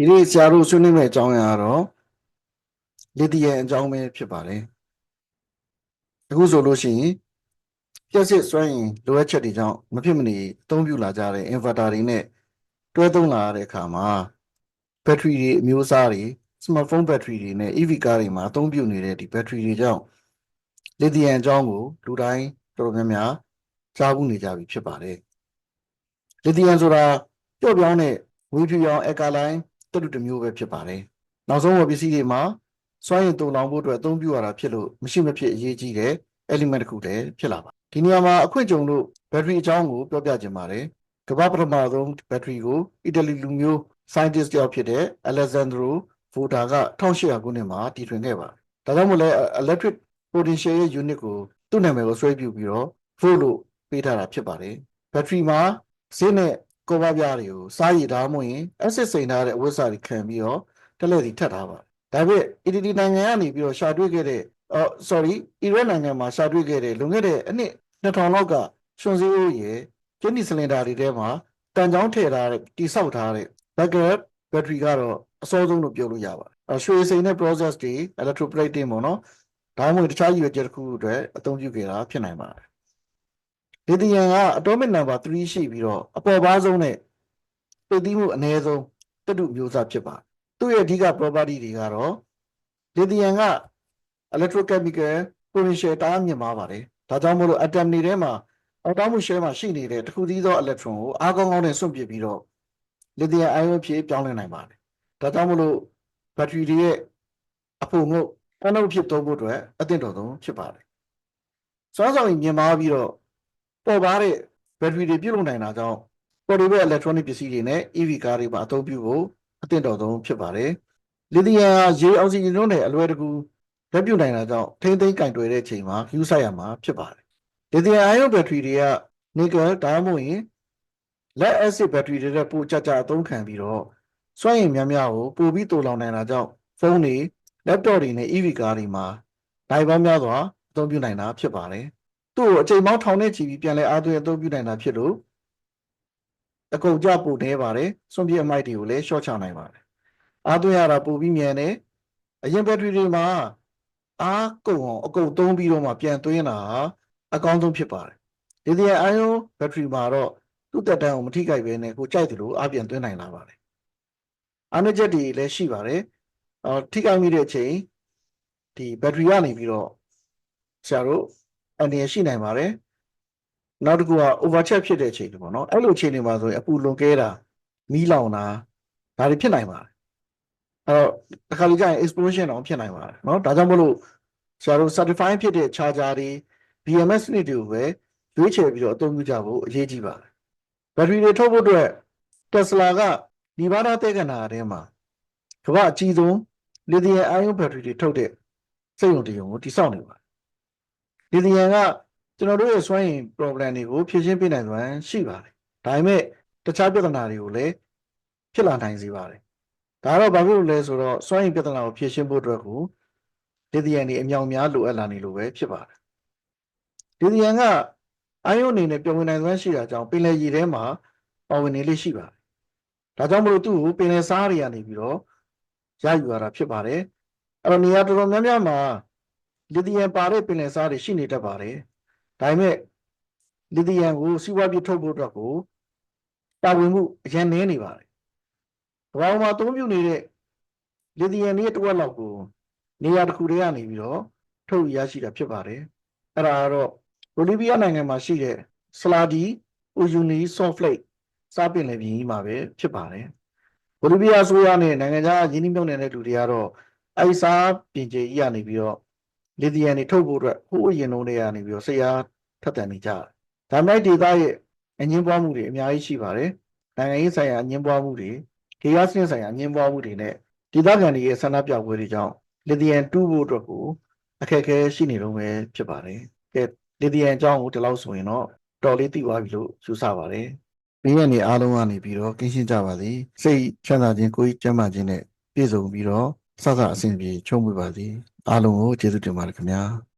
ဒီနေ့ဆရာတို့ဆွေးနွေးမယ့်အကြောင်းအရာကတော့လစ်သီယမ်အကြောင်းပဲဖြစ်ပါတယ်အခုဆိုလို့ရှိရင်ပြည့်စစ်စွမ်းရင်လိုအပ်ချက်တွေကြောင့်မဖြစ်မနေအသုံးပြုလာကြတဲ့ inverter တွေနဲ့တွဲသုံးလာရတဲ့အခါမှာဘက်ထရီတွေအမျိုးအစားတွေ smartphone ဘက်ထရီတွေနဲ့ EV ကားတွေမှာအသုံးပြုနေတဲ့ဒီဘက်ထရီတွေကြောင့်လစ်သီယမ်အကြောင်းကိုလူတိုင်းတော်တော်များများကြားဘူးနေကြပြီဖြစ်ပါတယ်လစ်သီယမ်ဆိုတာပျော့ပြောင်းတဲ့ဝေးဖြူရောင်အ ကာလိုင်းတက်တူတစ်မျိုးပဲဖြစ်ပါတယ်နောက်ဆုံးဝယ်ပစ္စည်းတွေမှာစွမ်းရည်တုံလောင်ဖို့အတွက်အသုံးပြုရတာဖြစ်လို့မရှိမဖြစ်အရေးကြီးတဲ့ element တစ်ခုလည်းဖြစ်လာပါဒီနေရာမှာအခွင့်အကြုံလို့ဘက်ထရီအကြောင်းကိုပြောပြခြင်းပါတယ်ကမ္ဘာပထမဆုံးဘက်ထရီကိုအီတလီလူမျိုး scientist တယောက်ဖြစ်တဲ့ Alessandro Volta က1800ခုနှစ်မှာတည်ထွင်ခဲ့ပါတယ်ဒါကြောင့်မို့လဲ electric potential ရဲ့ unit ကိုသူ့နာမည်ကိုဆွဲပြုပြီးတော့ volt လို့ပေးထားတာဖြစ်ပါတယ်ဘက်ထရီမှာဈေးနဲ့ ကောပါပြားတွေကိုစားရည်ဒါမှမဟုတ်ရင် acid စိန်ထားတဲ့အဝတ်စားတွေခံပြီးတော့တက်လက်စီထပ်ထားပါတယ်ဒါပေမဲ့ EDD နိုင်ငံကနေပြီးတော့ရှာတွေ့ခဲ့တဲ့အော် sorry အီရတ်နိုင်ငံမှာရှာတွေ့ခဲ့တဲ့လွန်ခဲ့တဲ့အနှစ်2000လောက်ကရွှွန်စည်းရိုးရဲ့ကျင်းဒီစလင်ဒါတွေထဲမှာတန်ချောင်းထည့်ထားတဲ့တိဆောက်ထားတဲ့ backup battery ကတော့အစောဆုံးလို့ပြောလို့ရပါတယ်အဲရွှေစိန်တဲ့ process တွေ electroplating ပေါ့နော်ဒါမှမဟုတ်တခြားရည်ရွယ်ချက်တစ်ခုအတွက်အသုံးပြုခဲ့တာဖြစ်နိုင်ပါတယ် လီသီယမ်က atomic number 3ရှိပြီးတော့အပေါ်ပါဆုံးနဲ့ပြည့်သီးမှုအနည်းဆုံးတတုမျိုးစားဖြစ်ပါတယ်သူ့ရဲ့အဓိက property တွေကတော့လီသီယမ်က electrochemical potential တအားမြင့်မားပါတယ်ဒါကြောင့်မို့လို့ atom တွေထဲမှာအောက်တောင်းမှု share မှာရှိနေတဲ့တစ်ခုသီးသော electron ကိုအားကောင်းကောင်းနဲ့စွန့်ပစ်ပြီးတော့လီသီယမ် ion ဖြစ်ပြောင်းလဲနိုင်ပါတယ်ဒါကြောင့်မို့လို့ battery တွေရဲ့အဖို့ငုတ်အနှုတ်ဖြစ်သုံးဖို့အတွက်အသင့်တော်ဆုံးဖြစ်ပါတယ်စွမ်းဆောင်ရည်မြင့်မားပြီးတော့ ပေါ်ပါတဲ့ battery တွေပြုတ်လုံနိုင်တာကြောင့် portable electronic ပစ္စည်းတွေနဲ့ EV ကားတွေမှာအသုံးပြုဖို့အသင့်တော်ဆုံးဖြစ်ပါတယ်လီသီယမ်ဟာရေအောက်ဆီဂျင်တို့နဲ့အလွယ်တကူလက်ပြုတ်နိုင်တာကြောင့်ထိမ့်သိမ်းကင်တွယ်တဲ့အချိန်မှာယူဆိုင်ရမှာဖြစ်ပါတယ်လီသီယမ် ion battery တွေက nickel ဒါမှမဟုတ်ရင် lead acid battery တွေနဲ့ပိုကြကြအသုံးခံပြီးတော့စွမ်းရည်များများကိုပိုပြီးတူလောင်နိုင်တာကြောင့်ဖုန်းတွေ laptop တွေနဲ့ EV ကားတွေမှာနိုင်ပေါင်းများစွာအသုံးပြုနိုင်တာဖြစ်ပါတယ် သူ့ကိုအချိန်ပေါင်းထောင်နဲ့ချီပြီးပြန်လဲအားသွင်းအသုံးပြုနိုင်တာဖြစ်လို့အကုန်ကြပိုနေပါတယ်စွန့်ပြစ်အမိုက်တွေကိုလည်း short ချနိုင်ပါတယ်အားသွင်းရတာပိုပြီးမြန်တယ်အရင် battery တွေမှာအားကုန်အောင်အကုန်သုံးပြီးတော့မှပြန်သွင်းတာဟာအကောင်းဆုံးဖြစ်ပါတယ်လီသီယမ် ion battery မှာတော့သူ့တက်တန်းကိုမထိခိုက်ဘဲနဲ့ကိုကြိုက်တယ်လို့အပြန်သွင်းနိုင်လာပါတယ်အားနည်းချက်တွေလည်းရှိပါတယ်အော်ထိခိုက်မိတဲ့အချိန်ဒီ battery ကနေပြီးတော့ဆရာတို့ အန္တရာယ်ရှိနိုင်ပါတယ်နောက်တစ်ခုက overcheck ဖြစ်တဲ့အချိန်တွေပေါ့နော်အဲ့လိုအချိန်တွေမှာဆိုရင်အပူလွန်ကဲတာမီးလောင်တာဒါတွေဖြစ်နိုင်ပါတယ်အဲ့တော့တခါလေကြာရင် explosion တောင်ဖြစ်နိုင်ပါတယ်နော်ဒါကြောင့်မလို့ဆရာတို့ certify ဖြစ်တဲ့ charger တွေ BMS နည်းတွေကိုပဲရွေးချယ်ပြီးတော့အသုံးပြုကြဖို့အရေးကြီးပါတယ်ဘက်ထရီတွေထုတ်ဖို့အတွက် Tesla ကဒီဘာသာတဲ့ကဏ္ဍအထဲမှာကမ္ဘာအကြီးဆုံး lithium ion battery တွေထုတ်တဲ့စိတ်ရုံတရုံကိုတိစောက်နေပါတယ် lithium ကကျွန်တော်တို့ရဲ့စွမ်းရည် problem တွေကိုဖြေရှင်းပေးနိုင်စွမ်းရှိပါတယ်ဒါပေမဲ့တခြားပြဿနာတွေကိုလည်းဖြစ်လာနိုင်စေပါတယ်ဒါကတော့ဘာဖြစ်လို့လဲဆိုတော့စွမ်းရည်ပြဿနာကိုဖြေရှင်းဖို့အတွက်ကို lithium တွေအမြောင်များလိုအပ်လာနေလို့ပဲဖြစ်ပါတယ်လီသီယမ်ကအာယုန်အနေနဲ့ပြုံဝင်နိုင်စွမ်းရှိတာကြောင့်ပင်လယ်ရေထဲမှာပါဝင်နေလေးရှိပါတယ်။ဒါကြောင့်မလို့သူ့ကိုပင်လယ်စားတွေကနေပြီးတော့ရယူရတာဖြစ်ပါတယ်။အဲ့တော့နေရာတော်တော်များများမှာ လီသီယမ်ပါတဲ့ပင်လယ်စားတွေရှိနေတတ်ပါတယ်။ဒါပေမဲ့လီသီယမ်ကိုစီးပွားဖြစ်ထုတ်ဖို့အတွက်ကိုတာဝန်မှုအရင်နည်းနေပါတယ်။ဘာမှမအသုံးပြုနေတဲ့လီသီယမ်ရဲ့တစ်ဝက်လောက်ကိုနေရာတစ်ခုတည်းကနေပြီးတော့ထုတ်ရရှိတာဖြစ်ပါတယ်။အဲ့ဒါကတော့ဘိုလီးဗီးယားနိုင်ငံမှာရှိတဲ့ဆလာဒီအိုယူနီဆော့ဖလိတ်စားပင်လယ်ပြင်ကြီးမှာပဲဖြစ်ပါတယ်ဘိုလီးဗီးယားဆိုရနဲ့နိုင်ငံခြားရင်းနှီးမြှုပ်နှံတဲ့လူတွေကတော့အဲ့စားပြင်ကျကြီးကနေပြီးတော့ လီသီယမ်တွေထုတ်ဖို့အတွက်ဟိုးအရင်လုံးတွေကနေပြီးတော့ဆရာထပ်တန်နေကြတယ်ဒါမဲ့ဒေသရဲ့အငင်းပွားမှုတွေအများကြီးရှိပါတယ်နိုင်ငံရေးဆိုင်ရာအငင်းပွားမှုတွေဒေသစနစ်ဆိုင်ရာအငင်းပွားမှုတွေနဲ့ဒေသခံတွေရဲ့ဆန္ဒပြပွဲတွေကြောင့်လီသီယမ်တူးဖို့အတွက်ကိုအခက်အခဲရှိနေတော့ပဲဖြစ်ပါတယ်ကဲလီသီယမ်အကြောင်းကိုဒီလောက်ဆိုရင်တော့တော်လေးသိသွားပြီလို့ယူဆပါတယ်။ဘေးရန်နေအားလုံးကနေပြီးတော့ကင်းရှင်းကြပါစေ။စိတ်ချမ်းသာခြင်းကိုယ်ကြီးကျန်းမာခြင်းနဲ့ပြည့်စုံပြီးတော့ စသအဆင်ပြေချုံးမွေပါစေ။အားလုံးကိုကျေးဇူးတင်ပါတယ်ခင်ဗျာ။